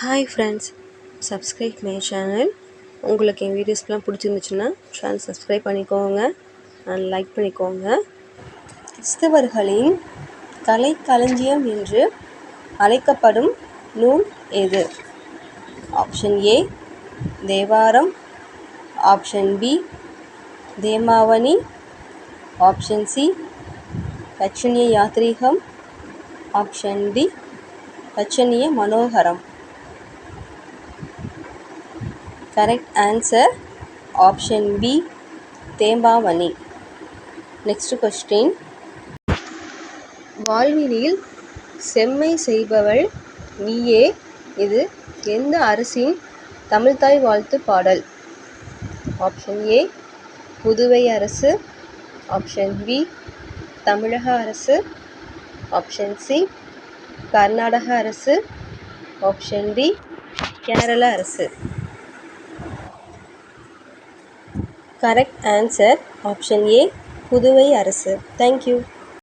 Hi friends subscribe my channel உங்களுக்கு என் வீடியோஸ்லாம் பிடிச்சிருந்துச்சுன்னா சேனல் சப்ஸ்கிரைப் பண்ணிக்கோங்க. அண்ட் லைக் பண்ணிக்கோங்க. கிறிஸ்தவர்களின் கலை களஞ்சியம் என்று அழைக்கப்படும் நூல் எது? Option A Thevaram. Option B Thembavani. Option C Ratchanya Yathrigam option D Ratchanya Manoharam. Correct answer option B Thembavani next question வாழ்வினில் செம்மை செய்பவள் நீயே இது எந்த அரசின் தமிழ்த்தாய் வாழ்த்து பாடல்? ஆப்ஷன் ஏ புதுவை அரசு. ஆப்ஷன் பி தமிழக அரசு. ஆப்ஷன் சி கர்நாடக அரசு. ஆப்ஷன் டி கேரள அரசு. Correct answer option A Puduvai அரசு. Thank you